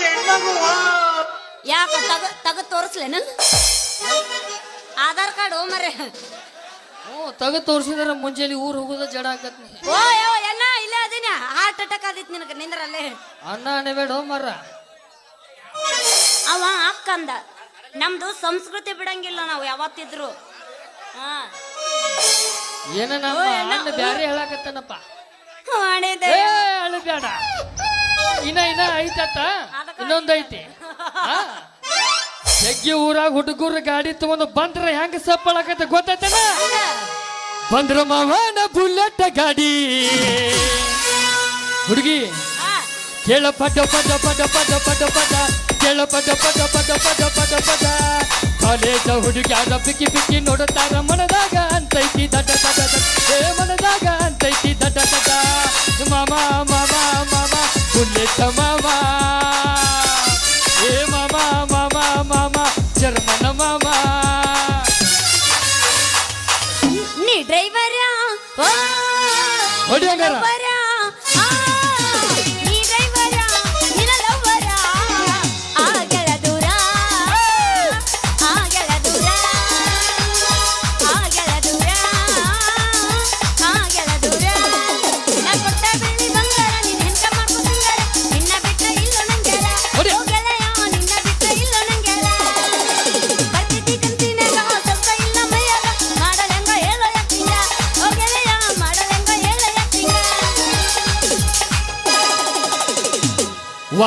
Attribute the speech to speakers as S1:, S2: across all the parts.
S1: ಹೆಣ್ಮಗು ಹೆಣ್ಮಗು
S2: ಯಾಕ ತಗ ತಗ ತೋರಿಸ್ಲೇನ? ಆಧಾರ್ ಕಾರ್ಡ್ ಓ ಮರೆ
S3: ಓ ತಗ ತೋರಿಸಿದ್ರೆ ಮುಂಜಾನೆ ಊರು ಹೋಗೋದ ಜಡ ಆಗತ್
S2: ಓ ಯೋ ಎನ್ನ ಇಲ್ಲೇ ಅದೀನಿ. ಹಾರ್ಟ್ ಅಟ್ಯಾಕ್ ಆದಿತ್ತು ನಿನಗೆ ನಿಂದ್ರಲ್ಲೇ.
S3: ಅನ್ನ ಅನೇಬೇಡ ಮರ
S2: ಅವ ಅಕ್ಕಂದ ನಮ್ದು ಸಂಸ್ಕೃತಿ ಬಿಡಂಗಿಲ್ಲ ನಾವು ಯಾವತ್ತಿದ್ರು. ಹಾ.
S3: ಏನ ನಮ್ಮ ಅಣ್ಣ ಬ್ಯಾರೆ ಹೇಳಕತ್ತನಪ್ಪ.
S2: ಮಾಡಿದೆ
S3: ಏ ಅಳು ಬೇಡ ಇನ್ನ ಇನ್ನ ಐತತ್ತ? ಇನ್ನೊಂದ್ ಐತಿ. ಆ? ಜಗ್ಗಿ ಊರಾಗ ಹುಡುಗರು ಗಾಡಿ ತಗೊಂಡು ಬಂದ್ರ ಹೆಂಗ ಸಪ್ಪಳಕತ್ತ ಗೊತ್ತೈತನ? ಬಂದ್ರ ಮಾವನ ಬುಲೆಟ್ ಗಾಡಿ. ಹುಡುಗಿ ಕೇಳ ಪದ ಪದ ಪದ ಪದ ಪದ ಪದ. ಕೇಳ ಪದ ಪದ ಪದ ಪದ ಪದ ಪದ. ಕಾಲೇಜ ಹುಡುಗ್ಯಾರ ಬಿಕ್ಕಿ ಬಿಕ್ಕಿ ನೋಡುತ್ತಾರ ಮನದಾಗ ಅಂತೈತಿ ದಡ ದಡ ದಡ ಏ ಮನದಾಗ ಅಂತೈತಿ ದಡ ದಡ ಮಾಮ ಮಾಮ ಮಾಮ ಬುಲೆಟ್ ಮಾಮ ಏ ಮಾಮ ಮಾಮ ಮಾಮ ಜರ್ಮನ ಮಾಮ
S2: ನೀ ಡ್ರೈವರ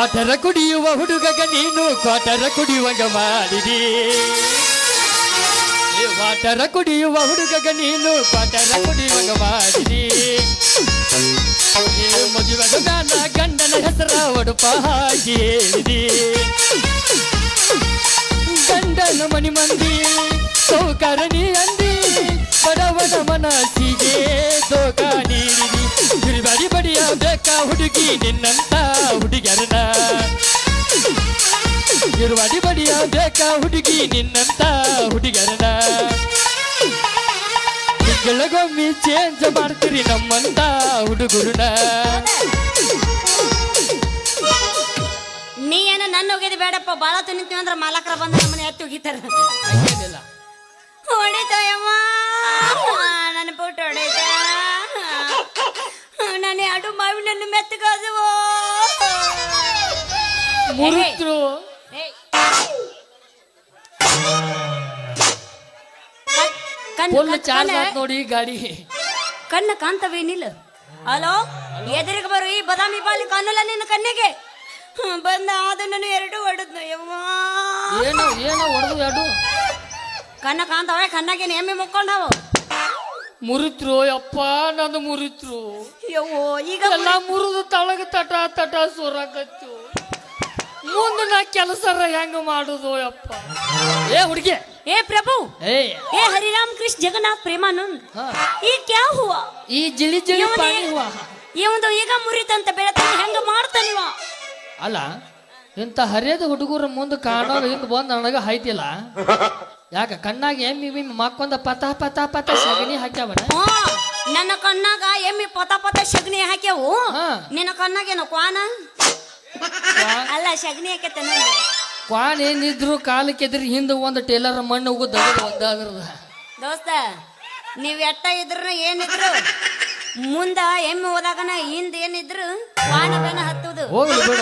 S3: ವಾಟರ ಕುಡಿಯುವ ಹುಡುಗಗ ನೀನು ಕ್ವಾಟರ ಕುಡಿಯುವಾಗ ಮಾಡಿದಿ. ವಾಟರ ಕುಡಿಯುವ ಹುಡುಗಗ ನೀನು ಕ್ವಾಟರ ಕುಡಿಯುವಾಗ ಮಾಡಿದಿ. ಏ, ಮದುವೆಗ ಮ್ಯಾಲ ಗಂಡನ ಹೆಸರ ಒಡಪ ಗಂಡನ ಮನಿ ಮಂದಿ ಸೌಕರಣಿ ಅಂದಿ, ಬಡವನ ಮನಸ್ಸಿಗೆ ದೋಖ ನೀಡಿದಿ. ಬಿರಿಬಡಿ ಬಡಿಯ ಬೇಕಾ ಹುಡುಗಿ? ನಿನ್ನಂತ ಹುಡುಗರನ ಅಡಿ ಬಡಿಯ ಬೇಕಾ ಹುಡುಗಿ? ನಿನ್ನಂತ ಹುಡುಗರನ ತಿಂಗಳಿಗೊಮ್ಮೆ ಚೇಂಜ್ ಮಾಡ್ತೀರಿ ನಮ್ಮಂತ ಹುಡುಗರನ
S2: ನೀ ಏನ ನನ್ನ ಹೋಗಿದ್ ಬೇಡಪ್ಪ. ಬಾಳ ತಿನ್ನಿತೀವಿ ಅಂದ್ರೆ ಮಾಲಕರ ಬಂದ ನಮ್ಮನೆ ಎತ್ತಿ ಹೋಗಿತಾರ ಹೊಡಿತಯಮ್ಮ. ನನ್ನ ಪುಟ್ಟ ಹೊಡಿತ ನಾನು ಮಾವಿನನ್ನು ಮಾವಿ ನನ್ನ ಮೆತ್ತಗಾದವು
S3: ಮುರಿದ್ರು ಫುಲ್ ಚಾರ್ಜ್ ಆತ್ ನೋಡಿ ಗಾಡಿ.
S2: ಕಣ್ಣ ಕಾಂತವೇನಿಲ್ಲ ಹಲೋ? ಎದುರಿಗೆ ಬರು ಈ ಬದಾಮಿ ಬಾಲಿ ಕಾಣಲ್ಲ ನಿನ್ನ ಕಣ್ಣಿಗೆ? ಬಂದ ಅದನ್ನು ನಾನು ಎರಡು ಹೊಡೆದ್ನು ಯವ್ವ.
S3: ಏನು ಏನು ಹೊಡೆದು ಎರಡು.
S2: ಕಣ್ಣ ಕಾಂತವೆ ಕಣ್ಣಾಗೇನು ಎಮ್ಮೆ ಮುಕ್ಕೊಂಡವು.
S3: ಮುರಿತ್ರು ಯಪ್ಪ ನಂದು ಮುರಿತ್ರು.
S2: ಯವ್ವೋ ಈಗ
S3: ಎಲ್ಲ ಮುರಿದು ತಳಗ ತಟ ತಟ ಸುರಾಕತ್ತು ಮುಂದೆ ನಾ ಕೆಲಸರ ಹೆಂಗ ಮಾಡುದು ಯಪ್ಪ? ಏ ಹುಡುಗಿ.
S2: ಏ ಪ್ರಭು.
S3: ಏ.
S2: ಏ ಹರಿರಾಮ್ ಕೃಷ್ಣ ಜಗನ್ನಾಥ್ ಪ್ರೇಮಾನಂದ್.
S3: ಹಾ.
S2: ಈ ಕ್ಯಾ ಹೂವ?
S3: ಈ ಜಿಳಿ ಜಿಳಿ ಪಾನಿ ಹೂವ.
S2: ಇವಂದು ಈಗ ಮುರಿತಂತ ಬೆಳತಾನೆ ಹೆಂಗ ಮಾಡ್ತಾನಿವ?
S3: ಅಲ್ಲ ಇಂಥ ಹರಿಯದ ಹುಡುಗರ ಮುಂದೆ ಕಾಣೋ ಹಿಂದ್ ಬಂದ್ ನನಗೆ ಹೈತಿಲ್ಲ ಯಾಕ? ಕಣ್ಣಾಗ ಎಮ್ಮಿ ಬಿಮ್ಮಿ ಮಕ್ಕೊಂದ ಪತ ಪತ ಪತ ಸಗಣಿ ಹಾಕ್ಯಾವನ
S2: ನನ್ನ ಕಣ್ಣಾಗ ಎಮ್ಮಿ ಪತ ಪತ ಸಗಣಿ ಹಾಕ್ಯಾವು. ನಿನ್ನ ಕಣ್ಣಾಗೇನು ಕ್ವಾನ? ಅಲ್ಲ ಸಗಣಿ ಹಾಕತ್ತೆ ನಂದು.
S3: ಕ್ವಾನ್ ಏನಿದ್ರು ಕಾಲು ಎದ್ರಿ ಹಿಂದೆ ಒಂದು ಟೇಲರ್ ಮಣ್ಣು ಹೋಗೋ ದಗದ ಒಂದಾದ್ರದ
S2: ದೋಸ್ತ ನೀವು ಎಟ್ಟ ಇದ್ರು ಏನಿದ್ರು ಮುಂದ ಎಮ್ಮಿ ಹೋದಾಗನ ಹಿಂದೆ ಏನಿದ್ರು ಕ್ವಾನ ಬೆನ ಹತ್ತುದು.
S3: ಹೋಗ್ಲಿ ಬಿಡ.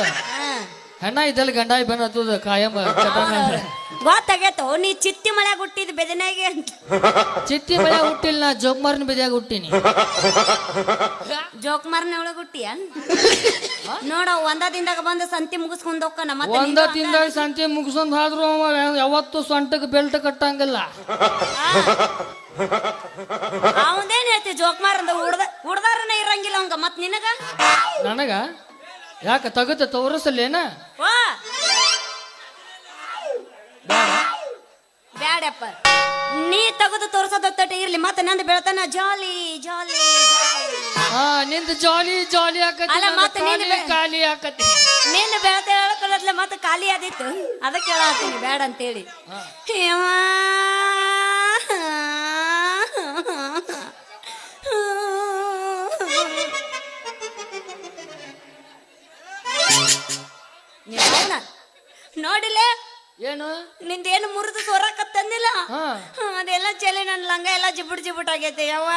S3: ಹೆಣ್ಣ ಇದ್ದಲ್ಲಿ ಗಂಡ ಬೆನ್ ಹತ್ತದ ಕಾಯಂ
S2: ಗೊತ್ತಾಗೈತೋ ನೀ ಚಿತ್ತಿ ಮಳೆ ಹುಟ್ಟಿದ ಬೆದನೆಗೆ ಅಂತ.
S3: ಚಿಟ್ಟಿ ಮಳೆ ಹುಟ್ಟಿಲ್ಲ ನಾ ಜೋಗ್ಮಾರ್ನ ಬೆದ್ಯಾಗ ಹುಟ್ಟಿನಿ.
S2: ಜೋಕ್ಮಾರ್ನ ಒಳಗ ಹುಟ್ಟಿಯ? ನೋಡ ಒಂದ ದಿನದಾಗ ಬಂದು ಸಂತಿ ಮುಗಿಸ್ಕೊಂಡ್ ಹೋಗ ನಮ್ಮ
S3: ಒಂದ ತಿಂದಾಗ ಸಂತೆ ಮುಗಿಸೊಂದ್ ಆದ್ರೂ ಅವ ಯಾವತ್ತು ಸೊಂಟಕ್ಕೆ ಬೆಲ್ಟ್ ಕಟ್ಟಂಗಿಲ್ಲ.
S2: ಅವಂದೇನ್ ಹೇಳ್ತಿ ಜೋಕ್ಮಾರ್ ಅಂದ ಹುಡ್ದ ಹುಡ್ದಾರನ ಇರಂಗಿಲ್ಲ ಅವಂಗ ಮತ್ ನಿನಗ?
S3: ನನಗ? ಯಾಕ ತಗದ ತೋರಿಸಲೇನ
S2: ವಾ. ಬ್ಯಾಡಪ್ಪ. ನೀ ತಗದು ತೋರ್ಸೋದೊತ್ತಟ ಇರ್ಲಿ ಮತ್ತೆ ನಂದು ಬೆಳತನ ಜಾಲಿ ಜಾಲಿ
S3: ಹಾ ನಿಂದ ಜಾಲಿ ಜಾಲಿ ಆಕತಿ
S2: ಅಲ್ಲ,
S3: ನಂದು
S2: ಮತ್ತೆ ನೀನು
S3: ಖಾಲಿ
S2: ಬೆ-
S3: ಖಾಲಿ ಆಕತಿ.
S2: ನಿನ್ನ ಬೆಳತ ಹೇಳ್ಕೊಳ್ಳೋದ್ಲೆ ಮತ್ತೆ ಖಾಲಿ ಆದಿತ್ತು. ಅದಕ್ಕೆ ಹೇಳತ್ತೀನಿ ಬ್ಯಾಡ ಅಂತೇಳಿ. ಯವ್ವಾ. ನೋಡಿಲೆ?
S3: ಏನು?
S2: ನಿಂದೇನು ಮುರಿದು ಸೊರಕತ್ತಂದಿಲ್ಲ
S3: ಹಾ.
S2: ಅದೆಲ್ಲ ಚೆಲ್ಲಿ ನನ್ನ ಲಂಗ ಎಲ್ಲ ಜಿಬುಟ್ ಜಿಬುಟ್ ಆಗೈತೆ ಯವ್ವ.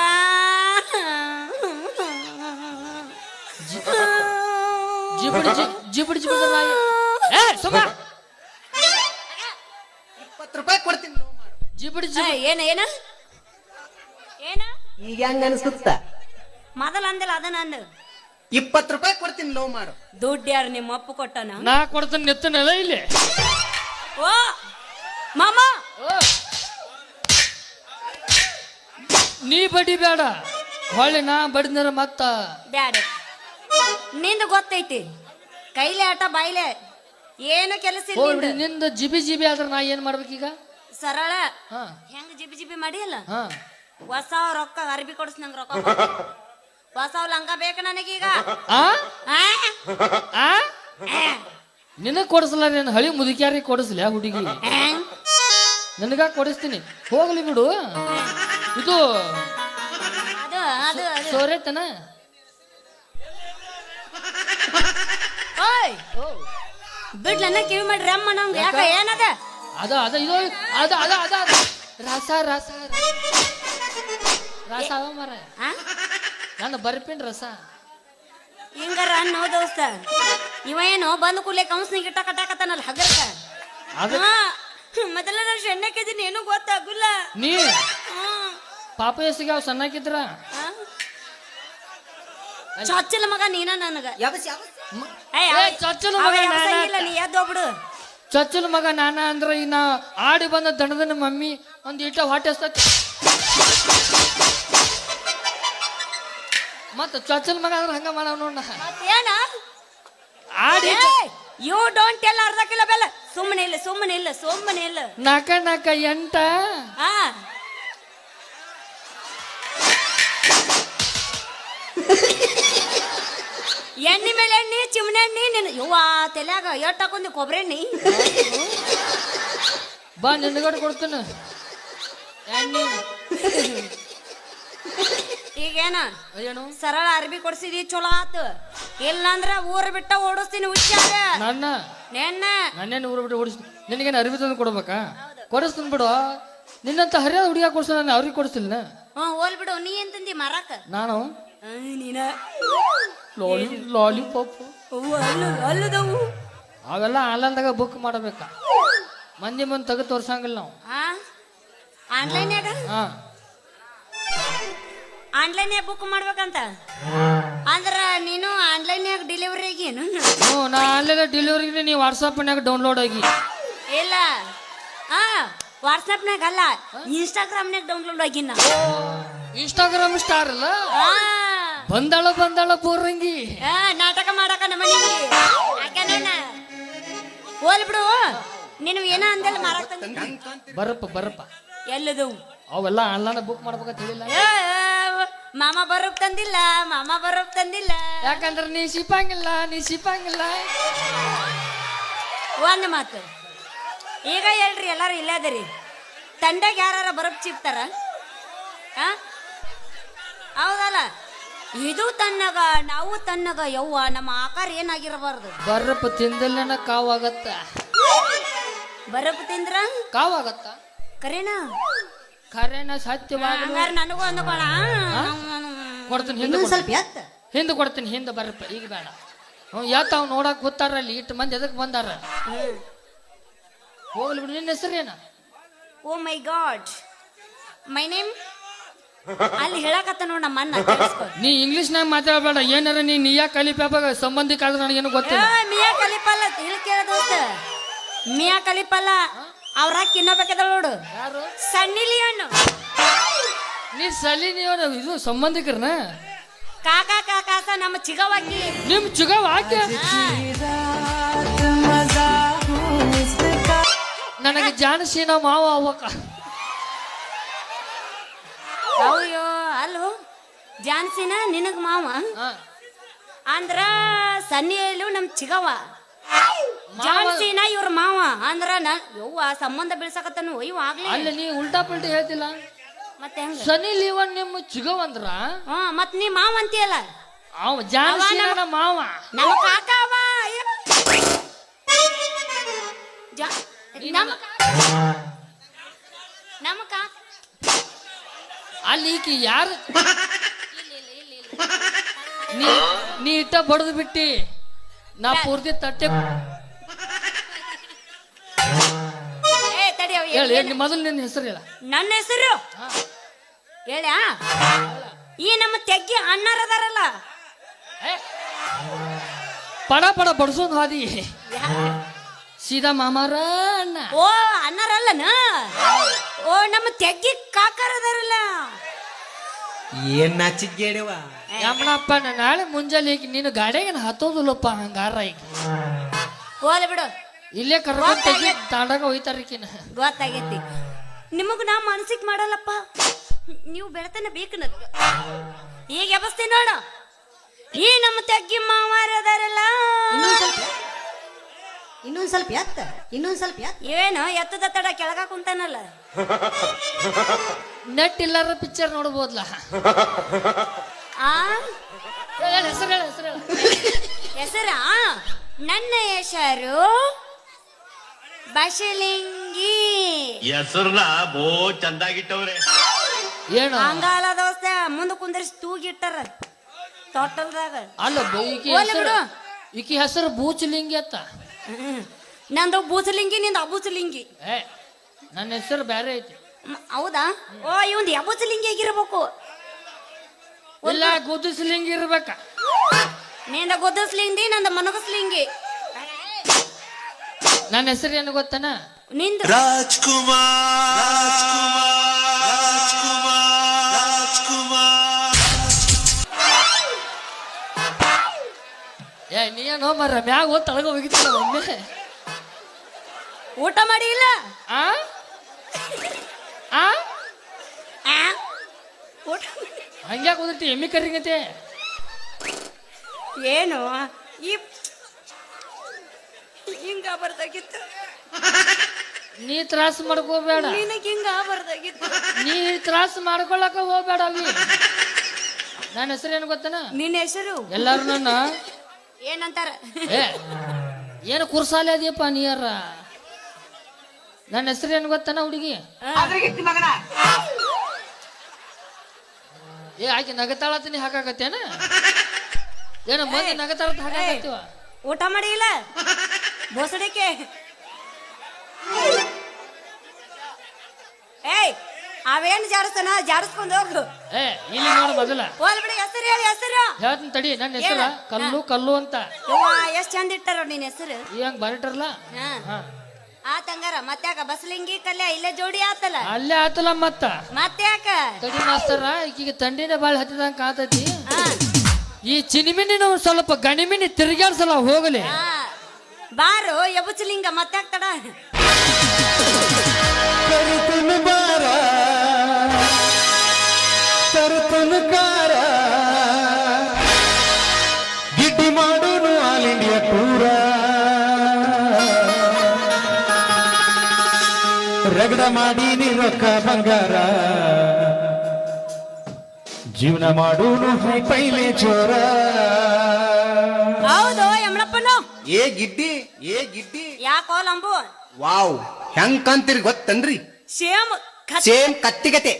S3: ಜಿಬುಡಿ ಜಿಬುಡಿ ಜಿಬುಡಿ ನಾಯಿ ಏ ಸುಮ್ಮ.
S1: ಇಪ್ಪತ್ತು ರೂಪಾಯಿ ಕೊಡ್ತೀನಿ ಮಾಡು.
S3: ಜಿಬುಡಿ
S2: ಏ,
S3: ಜಿಬುಡಿ
S2: ಏನ ಏನ? ಏನ?
S1: ಈಗ ಹೆಂಗ ಅನ್ಸುತ್ತ?
S2: ಮೊದಲ ಅಂದಿಲ್ಲ ಅದನ್ನ ಅಂದ.
S1: ಇಪ್ಪತ್ತು ರೂಪಾಯಿ ಕೊಡ್ತೀನಿ ಲವ್ ಮಾಡು.
S2: ದುಡ್ಡು ಯಾರು ನಿಮ್ಮ ಅಪ್ಪ ಕೊಟ್ಟನ?
S3: ನಾ ಕೊಡ್ತೀನಿ ನೆತ್ತನಲ್ಲ ಇಲ್ಲಿ.
S2: ಓ ಮಾಮ.
S3: ನೀ ಬಡಿ ಬೇಡ. ಹೊಳ್ಳಿ ನಾ ಬಡಿದ್ರ ಮತ್ತ.
S2: ಬ್ಯಾಡ. ನಿಂದ ಗೊತ್ತೈತಿ. ಕೈಲೆ ಆಟ ಬಾಯ್ಲೆ ಏನು ಕೆಲಸ ಇಲ್ಲ
S3: ಹೋಗ್ಬಿಡಿ
S2: ನಿಂದು.
S3: ನಿಂದ ಜಿಬಿ ಜಿಬಿ ಆದ್ರೆ ನಾ ಏನ್ ಮಾಡ್ಬೇಕೀಗ
S2: ಸರಳ
S3: ಹಾ.
S2: ಹೆಂಗ್ ಜಿಬಿ ಜಿಬಿ ಮಾಡಿಯಲ್ಲ?
S3: ಹಾ.
S2: ಹೊಸ ರೊಕ್ಕ ಅರ್ಬಿ ಕೊಡಿಸ್ ನಂಗೆ ರೊಕ್ಕ ಹೊಸ ಲಂಗ ಬೇಕು ನನಗೀಗ.
S3: ಆ?
S2: ಆ?
S3: ಆ?
S2: ಆ?
S3: ನಿನಗ್ ಕೊಡಿಸಲ್ಲ ನೀನು ಹಳಿ ಮುದುಕ್ಯಾರಿ ಕೊಡಿಸ್ಲಿ ಆ ಹುಡುಗಿ.
S2: ಆ?
S3: ನಿನಗ ಕೊಡಿಸ್ತೀನಿ. ಹೋಗ್ಲಿ ಬಿಡು. ಇದು
S2: ಅದು ಅದು ಅದು.
S3: ಸೋರೆತನ.
S2: ಓಯ್! ಬಿಡ್ಲನ್ನ ಕಿವಿ ಮಾಡಿ ರಮ್ಮ ನಮ್ಗೆ ಯಾಕ ಏನದ?
S3: ಅದ ಅದ ಇದು ಅದ ಅದ ಅದ. ಅದ. ರಸ ರಸ ರಸ. ಅವ ಮರ.
S2: ಆ?
S3: ನನ್ನ ಬರ್ಪಿನ್ ರಸ.
S2: ಹಿಂಗಾರ ಅನ್ನೋ ದೋಸ್ತ? ಇವ ಏನು ಬಂದು ಕೂಲೆ ಕಂಸ್ನಿಗೆ ಇಟ್ಟ ಕಟ್ಟಾಕತ್ತಾನಲ್ಲ ಹಗರ್ಕ?
S3: ಅದ
S2: ಹಾ ಮೊದಲ ನಾನು ಸಣ್ಣಕ್ಕಿದ್ದೀನಿ ಏನೂ ಗೊತ್ತಾಗುಲ್ಲ.
S3: ನೀ?
S2: ಹಾ.
S3: ಪಾಪ ಎಸಿಗೆ ಅವ್ ಸಣ್ಣಕ್ಕಿದ್ರ
S2: ಆ? ಚೊಚ್ಚಲ ಮಗ ನೀನ ನನಗ.
S3: ಮ-
S2: ಏಯ್,
S3: ಏ,
S2: ಅವ-
S3: ಚೊಚ್ಚಲ
S2: ಅವ
S3: ಮಗ
S2: ಯಾವ
S3: ನಾನ
S2: ಇಲ್ಲ ನೀ ಎದ್ದು ಹೋಗ್ಬಿಡು.
S3: ಚೊಚ್ಚಲ ಮಗ ನಾನ ಅಂದ್ರ ಇನ್ನ ಆಡಿ ಬಂದ ದಣದನ ಮಮ್ಮಿ ಒಂದ್ ಇಟ್ಟ ಹೊಟ್ಟೆ ಹಸ್ತತಿ. ಮತ್ತ ಚೊಚ್ಚಲ್ ಮಗ ಅಂದ್ರ ಹಂಗ ಮಾಡವ್ ನೋಡ
S2: ಏನ
S3: ಆಡಿ
S2: ಯು ಡೋಂಟ್ ಟೆಲ್ ಅರ್ಧ ಕಿಲೋ ಬೆಲ್ಲ. ಸುಮ್ಮನೆ ಇಲ್ಲ ಸುಮ್ಮನೆ ಇಲ್ಲ ಸುಮ್ಮನೆ ಇಲ್ಲ
S3: ನಾಕ ನಾಕ ಎಂಟ.
S2: ಹಾ. ಎಣ್ಣೆ ಮೇಲೆ ಎಣ್ಣೆ ಚಿಮಣೆ ಎಣ್ಣೆ ನಿನ್ನ ಯುವ ತಲೆಯಾಗ ಎಟ್ಟು ಹಾಕೊಂಡಿ ಕೊಬ್ಬರಿ ಎಣ್ಣೆ?
S3: ಬಾ ನಿನ್ಗಡೆ ಕೊಡ್ತೀನಿ. ಎಣ್ಣೆ.
S2: ಈಗೇನ?
S3: ಏನು
S2: ಸರಳ ಅರ್ಬಿ ಕೊಡ್ಸಿದಿ ಚಲೋ ಆತು. ಇಲ್ಲಾಂದ್ರ ಊರ್ ಬಿಟ್ಟ ಓಡಿಸ್ತೀನಿ ಹುಚ್ಚಾರ
S3: ನನ್ನ?
S2: ನೆನ್ನ?
S3: ನನ್ನೇನು ಊರು ಬಿಟ್ಟು ಓಡಿಸ್ ನಿನಗೇನು ಅರಿವಿ ತಂದು ಕೊಡ್ಬೇಕಾ? ಕೊಡಿಸ್ತೀನಿ ಬಿಡು. ನಿನ್ನಂತ ಹರಿಯಾದ ಹುಡುಗ ಕೊಡ್ಸ ನಾನು ಅವ್ರಿಗೆ ಕೊಡಿಸ್ತಿಲ್ಲ
S2: ಹ್ಞೂ ಹೋಲ್ ಬಿಡು. ನೀ ಎಂತಂದಿ ಮರಾಕ?
S3: ನಾನು?
S2: ನೀನ?
S3: ಲಾಲಿ ಲಾಲಿಪಾಪ್.
S2: ಅಲ್ಲದವು
S3: ಅವೆಲ್ಲ ಆನ್ಲೈನ್ದಾಗ ಬುಕ್ ಮಾಡಬೇಕಾ? ಮಂದಿ ಮುಂದೆ ತೆಗೆದು ತೋರ್ಸಂಗಿಲ್ಲ ನಾವು.
S2: ಆನ್ಲೈನ್ ಆನ್ಲೈನ್ಯಾಗ
S3: ಹಾ
S2: ಆನ್ಲೈನ್ಯಾಗ ಬುಕ್ ಮಾಡ್ಬೇಕಂತ? ಅಂದ್ರ ನೀನು ಆನ್ಲೈನ್ ಡೆಲಿವರಿ ಏನು?
S3: ಹ್ಞೂ ನಾ ಆನ್ಲೈನ್ ಡೆಲಿವರಿಗೆ ನೀವು ಡೌನ್ಲೋಡ್ ಆಗಿ.
S2: ಇಲ್ಲ. ಆ ವಾಟ್ಸಪ್ನಾಗ ಅಲ್ಲ ಇನ್ಸ್ಟಾಗ್ರಾಮ್ನಾಗ ಡೌನ್ಲೋಡ್ ಆಗಿನ.
S3: ಇನ್ಸ್ಟಾಗ್ರಾಮ್ ಸ್ಟಾರ್ ಅಲ್ಲ?
S2: ಆ.
S3: ಬಂದಳ ಬಂದಾಳ ಬೋರಂಗಿ
S2: ನಾಟಕ ಮಾಡಕ ನಮ್ಮ ಹೋಲ್ ಬಿಡು. ನೀನು ಏನ ಅಂದಲ್ಲ ಮಾರಾಟ
S3: ಬರಪ್ಪ ಬರಪ್ಪ
S2: ಎಲ್ಲದವು
S3: ಅವೆಲ್ಲ ಆನ್ಲೈನ್ ಬುಕ್ ಮಾಡ್ಬೇಕಂತ ಹೇಳಿಲ್ಲ?
S2: ಮಾಮ ಬರೋಕ್ ತಂದಿಲ್ಲ ಮಾಮ ಬರೋಕ್ ತಂದಿಲ್ಲ.
S3: ಯಾಕಂದ್ರೆ ನೀ ಶಿಪಂಗಿಲ್ಲ ನೀ ಶಿಪಂಗಿಲ್ಲ
S2: ಒಂದ್ ಮಾತು. ಈಗ ಹೇಳ್ರಿ ಎಲ್ಲಾರು ಇಲ್ಲೇ ಅದರಿ. ತಂಡಾಗ ಯಾರ ಬರೋಕ್ ಚಿಪ್ತಾರ? ಆ? ಹೌದಲ್ಲ? ಇದು ತನ್ನಗ ನಾವು ತನ್ನಗ ಯವ್ವ ನಮ್ಮ ಆಕಾರ ಏನಾಗಿರಬಾರ್ದು?
S3: ಬರಪ್ಪ ತಿಂದಲ್ಲೇನ ಕಾವಾಗತ್ತ
S2: ಬರಪ್ ತಿಂದ್ರ?
S3: ಕಾವಾಗತ್ತ
S2: ಕರೇನಾ?
S3: ಖರೇನ ಸತ್ಯವಾಗ
S2: ಹಂಗಾರ ನನಗೂ ಅಂದ್ಕೊಳ
S3: ಕೊಡ್ತೀನಿ ಹಿಂದೆ
S1: ಇನ್ನೊಂದ್. ಸ್ವಲ್ಪ ಎತ್ತ.
S3: ಹಿಂದೆ ಕೊಡ್ತೀನಿ ಹಿಂದೆ ಬರಪ್ಪ ಈಗ ಬೇಡ. ಹ್ಞೂ ಯಾತಾವ್ ನೋಡಕ್ ಕೂತಾರ ಅಲ್ಲಿ ಇಟ್ಟು ಮಂದಿ ಎದಕ್ ಬಂದಾರ? ಹೋಗ್ಲಿ ಬಿಡು ನಿನ್ನ ಹೆಸರೇನ?
S2: Oh my god. My name? ಅಲ್ಲಿ ಹೇಳಕತ್ತ ನೋಡ್ ನಮ್ಮ ಅಣ್ಣ ಕೇಳಿಸ್ಕೊ.
S3: ನೀ ಇಂಗ್ಲೀಷ್ನಾಗ ಮಾತಾಡಬೇಡ ಏನಾರ ನೀ ನೀಯಾ ಕಲಿಪ್ಯಾಪ ಸಂಬಂಧಿಕ ಆದ್ರೆ ನನಗೇನು
S2: ಏ,
S3: ಗೊತ್ತಿಲ್ಲ
S2: ಮಿಯಾ ಕಲಿಪಲ್ಲ ಇಲ್ಲಿ ಕೇಳ ದೋಸ್ತ. ಮಿಯಾ ಕಲಿಪಲ್ಲ. ಅವ್ರ ಇನ್ನೊಬೇಕದ ನೋಡು.
S3: ಯಾರು?
S2: ಸಣ್ಣಿಲಿ
S3: ನೀ ಸಲಿ ನೀವು ಇದು ಸಂಬಂಧಿಕರನ?
S2: ಕಾಕಾ ಕಾಕಾಸ ನಮ್ಮ ಚಿಗವಾಕಿ
S3: ನಿಮ್ ಹಾಕಿ ನನಗೆ ಜಾನಸೀನ ಮಾವ ಅವಕ್ಕ
S2: ಅಯ್ಯೋ ಅಲ್ಲೋ ಜಾನ್ಸಿನ ನಿನಗ್ ಮಾವ?
S3: ಹಾ.
S2: ಅಂದ್ರ ಸನ್ನಿಯಲ್ಲೂ ನಮ್ ಚಿಗವ. ಜಾನ್ಸಿನ ಇವ್ರ ಮಾವ. ಅಂದ್ರ ನನ್ ಯವ್ವ ಸಂಬಂಧ ಬೆಳ್ಸಕತ್ತನು ಅಯ್ಯೋ ಆಗ್ಲಿ.
S3: ಅಲ್ಲಿ ನೀ ಉಲ್ಟಾ ಪಲ್ಟಿ ಹೇಳ್ತಿಲ್ಲ?
S2: ಮತ್ತೆ ಹೆಂಗ?
S3: ಸನಿ ಲೀವನ್ ನಿಮ್ಮ ಚುಗವ್ ಅಂದ್ರ
S2: ಹಾ ಮತ್ ನೀ ಮಾವ ಅಂತೀಯಲ್ಲ?
S3: ಅವ ಜಾನ್ಸಿನ ಮಾವ.
S2: ನಮ್ಮ ಕಾಕ ಅವ. ಅಯ್ಯೋ. ಜಾ ನಮ್ಮ ನಮ್ಮ ಕಾ
S3: ಅಲ್ಲಿ ಈಕಿ ಯಾರು? ನೀ ನೀ ಇಟ್ಟ ಬಡದು ಬಿಟ್ಟಿ. ನಾ ಪೂರ್ತಿ ತಟ್ಟೆ ಹೇಳಿ
S2: ಏನ್-
S3: ಮೊದಲು ನಿನ್ನ ಹೆಸರು ಹೇಳ.
S2: ನನ್ನ ಹೆಸರು? ಹೇಳ್ಯಾ ಈ ನಮ್ಮ ತೆಗ್ಗಿ ಅಣ್ಣರದಾರಲ್ಲ
S3: ಅದಾರಲ್ಲ. ಪಡ ಪಡ ಬಡ್ಸೋದು ಹಾದಿ. ಸೀದಾ ಮಾಮಾರ ಅಣ್ಣ.
S2: ಓ ಅಣ್ಣರಲ್ಲ ಓ ನಮ್ಮ ತೆಗ್ಗಿ ಕಾಕರದಾರಲ್ಲ
S1: ಏನ್ ನಾಚಿಗೇಡಿವ
S3: ಯಮ್ಮನಪ್ಪ ನಾಳೆ ಮುಂಜಾನೆ ಈಗ ನೀನು ಗಾಡಿಗೆ ಹತ್ತೋದಿಲ್ಲಪ್ಪ ಹಂಗಾರ ಈಗ.
S2: ಹೋಲ ಬಿಡು
S3: ಇಲ್ಲೇ ಕರ್ಕೊಂಡು ತೆಗಿ ತಾಂಡಾಗ ಹೋಯ್ತಾರಿಕಿನ
S2: ಗೊತ್ತಾಗೈತಿ. ನಿಮಗ ನಾ ಮನಸ್ಸಿಗೆ ಮಾಡಲ್ಲಪ್ಪ. ನೀವು ಬೆಳತನ ಬೇಕು ನನಗ. ಈಗ ಎಬಸ್ತಿ ನೋಡು. ಈ ನಮ್ಮ ತಗ್ಗಿ ಮಾವಾರ ಅದಾರಲ್ಲ
S4: ಇನ್ನೊಂದ್ ಸ್ವಲ್ಪ ಇನ್ನೊಂದ್ ಸ್ವಲ್ಪ ಎತ್ತ ಇನ್ನೊಂದ್ ಸ್ವಲ್ಪ ಎತ್ತ
S2: ಏನು ಎತ್ತದ ತಡ ಕೆಳಗ ಕುಂತಾನಲ್ಲ.
S3: ನೆಟ್ ಇಲ್ಲಾರ ಪಿಕ್ಚರ್ ನೋಡ್ಬೋದ್ಲ.
S2: ಆ?
S3: ಹೆಸರು ಹೆಸರು
S2: ಹೆಸರ? ನನ್ನ ಹೆಸರು ಬಶಲಿಂಗಿ.
S5: ಹೆಸರ್ನ ಬೋ ಚಂದಾಗಿಟ್ಟವ್ರೆ.
S3: ಏನು?
S2: ಹಂಗಾಲ ದೋಸ್ತ ಮುಂದೆ ಕುಂದರ್ಸಿ ತೂಗಿಟ್ಟಾರ ತೋಟಲ್ದಾಗ.
S3: ಅಲ್ಲ ಬ- ಈಕಿ
S2: ಹೋಗ್ಲಿ
S3: ಹೆಸರು
S2: ಬಿಡು.
S3: ಈಕಿ ಹೆಸರು ಬೂಚಲಿಂಗಿ ಅತ್ತ.
S2: ಹ್ಮ್. ನಂದು ಬೂಸಲಿಂಗಿ ನಿಂದ ಅಬೂಸಲಿಂಗಿ
S3: ಏ ನನ್ನ ಹೆಸರು ಬೇರೆ ಐತಿ.
S2: ಮ್, ಹೌದಾ? ಓ ಇವಂದು ಅಬೂಚಲಿಂಗಿ ಆಗಿರ್ಬೇಕು.
S3: ಇಲ್ಲ ಗುದ್ದಿಸ್ಲಿಂಗಿ ಇರ್ಬೇಕ.
S2: ನಿಂದ ಗೊದಸ್ಲಿಂಗಿ ನಂದ ಮನಗಸ್ಲಿಂಗಿ.
S3: ನನ್ನ ಹೆಸರು ಏನು ಗೊತ್ತನ?
S2: ನಿಂದ
S5: ರಾಜ್ಕುಮಾರ್. ರಾಜ್ಕುಮಾರ್. ರಾಜ್ಕುಮಾರ್
S3: ಏ ಏನೋ ಮರ ಮ್ಯಾಗ ಹೋಗಿ ತಳಗ ಹೋಗಿತ್ತಲ್ಲ ಒಮ್ಮೆ
S2: ಊಟ ಮಾಡಿ ಇಲ್ಲ
S3: ಆ? ಆ?
S2: ಆ? ಊಟ ಮಾಡಿ-
S3: ಹಂಗ್ಯಾಕ ಹೋದಿರ್ತಿ ಎಮ್ಮಿ ಕರಿಗತೆ
S2: ಏನು? ಈ ಹಿಂಗ ಬರ್ದಾಗಿತ್ತು?
S3: ನೀ ತ್ರಾಸ ಮಾಡ್ಕೋಬೇಡ.
S2: ನಿನಗೆ ಹಿಂಗ ಬರ್ದಾಗಿತ್ತು?
S3: ನೀ ತ್ರಾಸ ಮಾಡ್ಕೊಳಕ ಹೋಗ್ಬೇಡ ಅವಿ ನನ್ನ ಹೆಸರು ಏನು ಗೊತ್ತನ?
S2: ನಿನ್ನ ಹೆಸರು?
S3: ಎಲ್ಲಾರು ನನ್ನ?
S2: ಏನಂತಾರ?
S3: ಏ ಏನು ಕುರ್ಸಾಲೆ ಅದೀಯಪ್ಪ ನೀಯರ ನನ್ನ ಹೆಸರು ಏನು ಗೊತ್ತನ ಹುಡುಗಿ? ಏ ಆಕೆ ನಗತಾಳತೀನಿ ಹಾಕಾಕತ್ತೇನ? ಏನ ಮಂದಿ ನಗತಾಳತ್ ಹಾಕಾಕತ್ತೀವ?
S2: ಊಟ ಮಾಡಿ ಇಲ್ಲ ಬೋಸಡಿಕೆ. ಏಯ್ ಅವೇನ್ ಜಾಡಿಸ್ತಾನ ಜಾಡಿಸ್ಕೊಂಡು ಹೋಗು.
S3: ಏ ಇಲ್ಲಿ ನೋಡು ಮೊದಲ.
S2: ಹೋಲ್ ಬಿಡಿ ಹೆಸರು ಹೇಳಿ ಹೆಸರು.
S3: ಹೇಳ್ತೀನಿ ತಡಿ ನನ್ನ ಹೆಸರ. ಕಲ್ಲು ಕಲ್ಲು ಅಂತ.
S2: ಯವ್ವ ಎಷ್ಟ್ ಚಂದ ಇಟ್ಟಾರ ನಿನ್ ಹೆಸರು.
S3: ಈ ಹಂಗ್ ಬರಟರ್ಲ
S2: ಹಾ. ಆತಂಗಾರ ಮತ್ತ್ಯಾಕ ಬಸಲಿಂಗಿ ಕಲ್ಯ ಇಲ್ಲೇ ಜೋಡಿ ಆತಲ್ಲ?
S3: ಅಲ್ಲೇ ಆತಲ್ಲ ಮತ್ತ?
S2: ಮತ್ತ್ಯಾಕ?
S3: ತಡಿ ಮಾಸ್ತರ ಈಗ ತಂಡಿನ ಬಾಳ ಹತ್ತಿದಂಗ ಕಾತೈತಿ
S2: ಹಾ.
S3: ಈ ಚಿನಿಮಿನಿ ನಾವು ಸ್ವಲ್ಪ ಗಣಿಮಿನಿ ತಿರುಗಾಡ್ಸಲ್ಲ ಹೋಗಲಿ.
S2: ಹಾ. ಬಾರು ಯಬುಚಲಿಂಗ ಮತ್ತೆ ತಡ
S6: ಕರುತನ ಬಾರ ತರುತನ ಕಾರ. ಗಿಡ್ಡಿ ಮಾಡೋನು ಆಲ್ ಇಂಡಿಯಾ ಟೂರ ರಗಡ ಮಾಡೀನಿ ರೊಕ್ಕ ಬಂಗಾರ. ಜೀವನ ಮಾಡೋನು ಹೈ ಪೈಲೆ ಚೋರ
S2: ಹೌದು
S1: ಏ ಗಿಡ್ಡಿ ಏ ಗಿಡ್ಡಿ.
S2: ಯಾಕೋ ಲಂಬು?
S1: ವಾವ್ ಹೆಂಗ್ ಕಂತೀರಿ ಗೊತ್ತನ್ರಿ?
S2: Same
S1: same ಕತ್ತಿಗತೆ.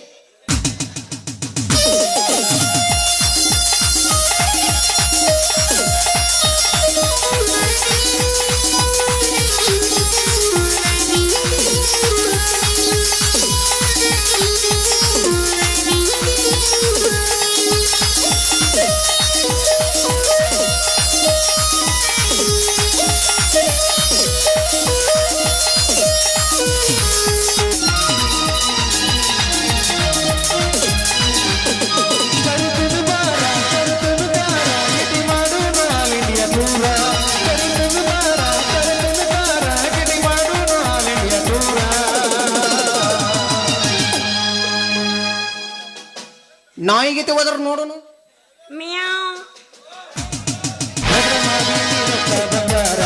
S1: ನಾಯಿಗತೆ ಹೋದ್ರ ನೋಡೋನು?
S2: ಮ್ಯಾವ್.
S6: ಬಂಗಾರ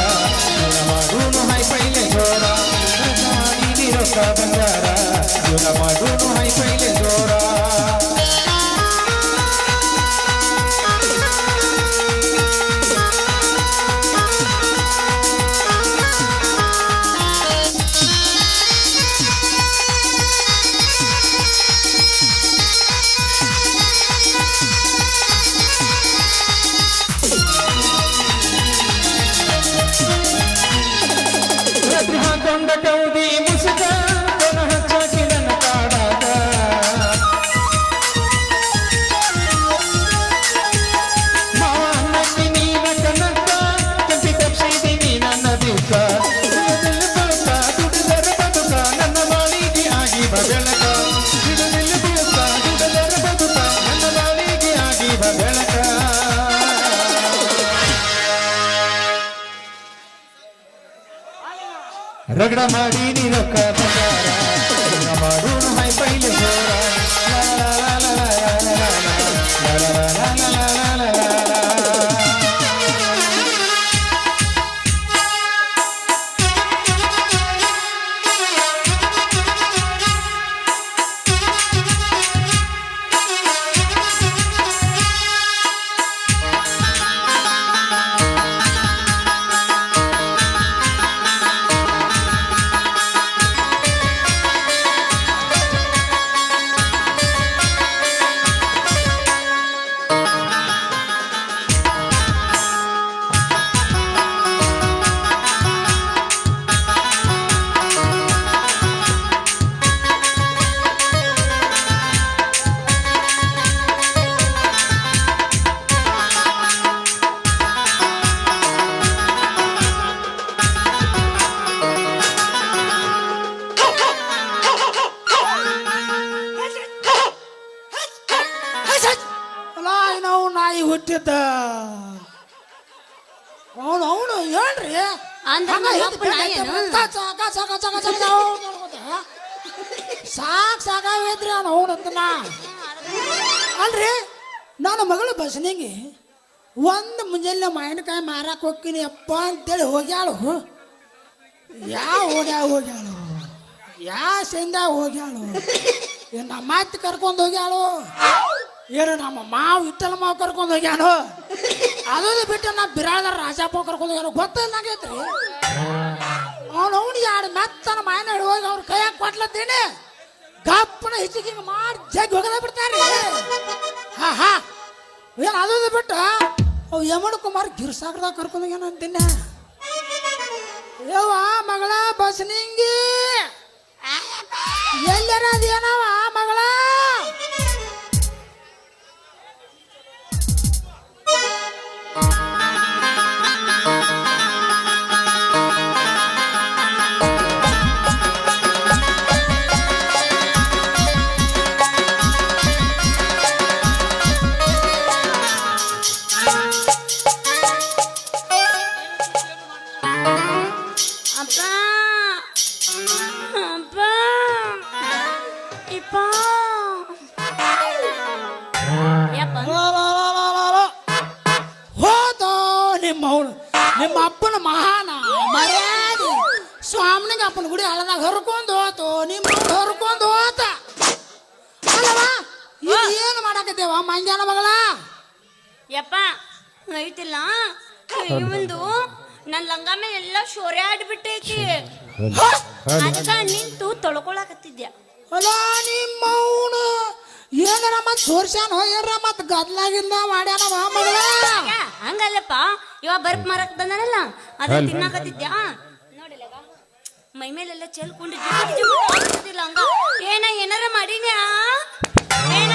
S6: আমরা কেউ ರಗಡ ಮಾಡಿ ನೀರೊಕ್ಕ ಮಾಡೋಣ ಮೈ ಪೈಲೆ
S7: ಅವ್ನು ಅವನಂತನ ಅಲ್ರಿ? ನಾನು ಮಗಳು ಬಸನಿಗೆ ಒಂದು ಮುಂಜಾನೆ ಮಾವಿನಕಾಯಿ ಮಾರಕ್ಕೆ ಹೋಗ್ತೀನಿ ಅಪ್ಪ ಅಂತೇಳಿ ಹೋಗ್ಯಾಳು. ಯಾವ ಹೋಗ್ಯಾವ ಹೋಗ್ಯಾಳು ಯಾ ಸೇಂದ ಹೋಗ್ಯಾಳು? ನಮ್ಮ ಅತ್ತೆ ಕರ್ಕೊಂಡು ಹೋಗ್ಯಾಳು. ಏನು ನಮ್ಮ ಮಾವು ಇಟ್ಟಲ ಮಾವು ಕರ್ಕೊಂಡು ಹೋಗ್ಯಾನು ಅದು ಬಿಟ್ಟು ನಾ ಬಿರಾಳ ರಾಜಪ್ಪ ಕರ್ಕೊಂಡು ಹೋಗ್ಯಾನು ಗೊತ್ತಿಲ್ಲಾಗೈತ್ರಿ ಅವನು ಅವ್ನು ಎರಡು ಮೆತ್ತನ ಮಾಯನ ಹೋಗಿ ಅವ್ರ ಕೈಯಾಗ ಕೊಟ್ಲತ್ತೀನಿ. ಗಪ್ಪನ ಹಿಚ್ಚಿಗೆ ಮಾಡಿ ಜಗ್ಗಿ ಹೋಗದ ಬಿಡ್ತಾರೆ. ಹಾ ಹಾ. ಏನು ಅದು ಬಿಟ್ಟು? ಅವು ಯಮಣ ಕುಮಾರ್ ಗಿರ್ಸಾಗರದಾಗ ಕರ್ಕೊಂಡು ಏನಂತಿನ ಯವ್ವ ಮಗಳ ಬಸ್ನಿಂಗಿ. ಎಲ್ಲರ ಅದೇನವ ಮಗಳ? ಮಾಡಾಕತ್ತೇವ ಮಂಜಾನ ಮಗಳ?
S2: ಯಪ್ಪ ಐತಿಲ್ಲ ಇವಂದು ನನ್ನ ಲಂಗ ಮೇಲೆ ಎಲ್ಲ ಶೋರೆ ಆಡ್ಬಿಟ್ಟೈತಿ ಅದಕ್ಕ ನಿಂತು ತೊಳ್ಕೊಳಕತ್ತಿದ್ಯ?
S7: ಅಲ್ಲ ನಿಮ್ಮ ಅವನು. ಏನಾರ ಮತ್ ಸೋರ್ಸ್ಯಾನ ಹೋಗ್ಯಾರ ಮತ್ ಗದ್ಲಾಗಿಂದ ಮಾಡ್ಯಾನವ ಮಗಳ?
S2: ಹಂಗಲ್ಲಪ್ಪ. ಇವ ಬರ್ಪ್ ಮರಕ್ ಬಂದಾನಲ್ಲ. ಅದ ತಿನ್ನಾಕತ್ತಿದ್ಯಾ? ನೋಡಿಲ್ಲ ಮೈ ಮೇಲೆಲ್ಲ ಹಂಗ. ಏನ ಏನಾರ ಮಾಡಿನ್ಯಾ? ಏನ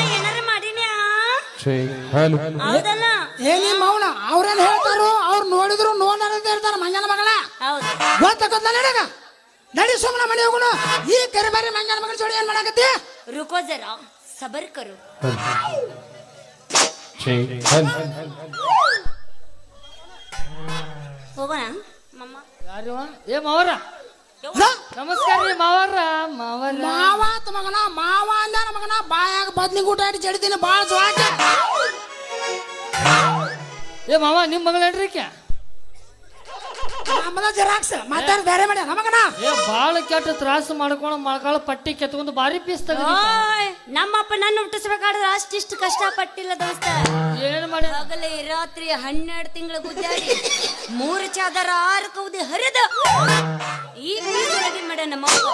S2: ಹಲೋ
S7: ಏ ನಿಮ್ಮ ಅವನ ಅವ್ರೇನ್ ಹೇಳ್ತಾರೋ ಅವ್ರು ನೋಡಿದ್ರು ನೋಡ್ ಅಂತ ಹೇಳ್ತಾರ ಮಂಗನ
S2: ಮಗಳ.
S7: ಗೊತ್ತಾಗತ್ತ ನಡಗ ನಡಿ ಸುಮ್ಮನೆ ಮನೆ ಹೋಗೋಣ. ಈ ಕರಿ ಬಾರಿ ಮಂಗನ ಮಗಳ ಜೋಡಿ ಏನ್ ಮಾಡಕತ್ತಿ?
S2: ರುಕೋ ಜರ ಸಬರ್ ಕರು ಹೋಗೋಣ? ಮಮ್ಮ
S3: ಯಾರು? ಏ ಮಾವರ? ನಮಸ್ಕಾರ ರೀ ಮಾವರ ಮಾವರ
S7: ಮಾವಾತ ಮಗನ ಮಾವ ಅಂದ ಮಗನ? ಬಾಯಾಗ ಬದ್ಲಿಗ್ ಊಟ ಆಡಿ ಜಡಿದಿನ ಬಾಳ ಸ್ವಾಟ
S3: ಏ ಮಾವ ನಿಮ್ಮ ಮಗಳೇನ್ರಿ ಕ್ಯಾ
S7: ನಮ್ಮದ ಜೆರಾಕ್ಸ್ ಮಾತಾಡ ಬೇರೆ ಮಾಡ್ಯ ಮಗನ
S3: ಏ ಬಾಳ ಕೆಟ್ಟ ತ್ರಾಸ ಮಾಡ್ಕೊಂಡು ಮಳಕಾಳ ಪಟ್ಟಿ ಕೆತ್ಕೊಂಡು ಬಾರಿ ಪೀಸ್
S2: ಓಯ್ ನಮ್ಮಪ್ಪ ನನ್ನ ಹುಟ್ಟಿಸ್ಬೇಕಾದ್ರೆ ಅಷ್ಟಿಷ್ಟು ಕಷ್ಟ ಪಟ್ಟಿಲ್ಲ ದೋಸ್ತ.
S3: ಏನ್ ಮಾಡಿ?
S2: ಹಗಲೇ ರಾತ್ರಿ ಹನ್ನೆರಡು ತಿಂಗಳ ಗುದ್ದಾಡಿ ಮೂರು ಚಾದರ ಆರು ಕೌದಿ ಹರಿದ ಈಗ ಪೀಸೊಳಗೆ ಮಾಡ ನಮ್ಮಪ್ಪ.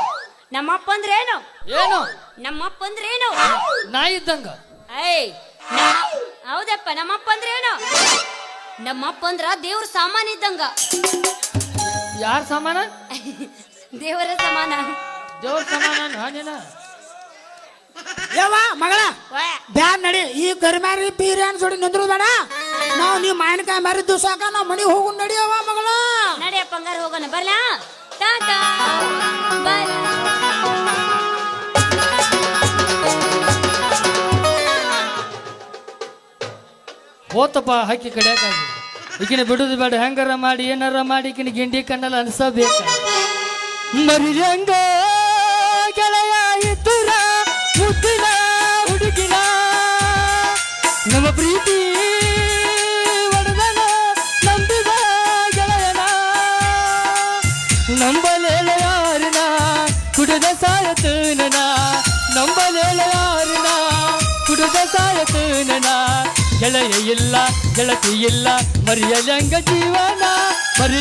S2: ನಮ್ಮಪ್ಪ ಅಂದ್ರೆ ಏನು?
S3: ಏನು?
S2: ನಮ್ಮಪ್ಪ ಅಂದ್ರೆ ಏನು?
S3: ನಾ ಇದ್ದಂಗ.
S2: ಐ ಹೌದಪ್ಪ ನಮ್ಮಪ್ಪ ಅಂದ್ರೆ ಏನು? ನಮ್ಮಪ್ಪ ಅಂದ್ರ ದೇವ್ರ ಸಾಮಾನ್ ಇದ್ದಂಗ.
S3: ಯಾರ ಸಾಮಾನ?
S2: ದೇವರ ಸಮಾನ.
S3: ದೇವ್ರ ಸಮಾನ ನಾನೇನ?
S7: ಯವ್ವ ಮಗಳ ಬ್ಯಾನ್ ನಡಿ. ಈ ಕರ್ಮಾರಿ ಪೀರಿ ಜೋಡಿ ನಿಂದ್ರು ಬೇಡ. ನಾವು ನೀವು ಮಾವಿನಕಾಯಿ ಮಾರಿ ದಿವ್ಸಾಕ ನಾವು ಮನೆಗೆ ಹೋಗು ನಡಿಯವ್ವ ಮಗಳ.
S2: ನಡಿಯಪ್ಪ ಹಂಗಾರ ಹೋಗೋಣ. ಬರ್ಲಾ? ಟಾಟಾ ಬಾಯ್
S3: ಹೋತಪ್ಪ ಹಕ್ಕಿ ಕಡಿಯಾಕಾಗಿ ಈಕಿನ ಬಿಡುದು ಬೇಡ, ಹೆಂಗಾರ ಮಾಡಿ, ಏನಾರ ಮಾಡಿ, ಈಕಿನ ಗಿಂಡಿ ಕಣ್ಣಲ್ಲಿ ಅನ್ಸಬೇಕ. ಮರಿಯಂಗ ಗೆಳೆಯ ಇದ್ದುರ, ಮುದ್ದಿನ ಹುಡುಗಿನ. ನಮ್ಮ ಪ್ರೀತಿ ಒಡೆದನ, ನಂಬಿದ ಗೆಳೆಯನ. ನಂಬಲೇಳ ಯಾರಿನ, ಕುಡಿದ ಸಾಯತನ ನಂಬಲೇಳ ಯಾರಿನ, ಕುಡಿದ ಸಾಯತನ ಗೆಳೆಯ ಇಲ್ಲ ಗೆಳತಿ ಇಲ್ಲ ಮರಿಯಲಂಗ ಜೀವನ ಮರಿ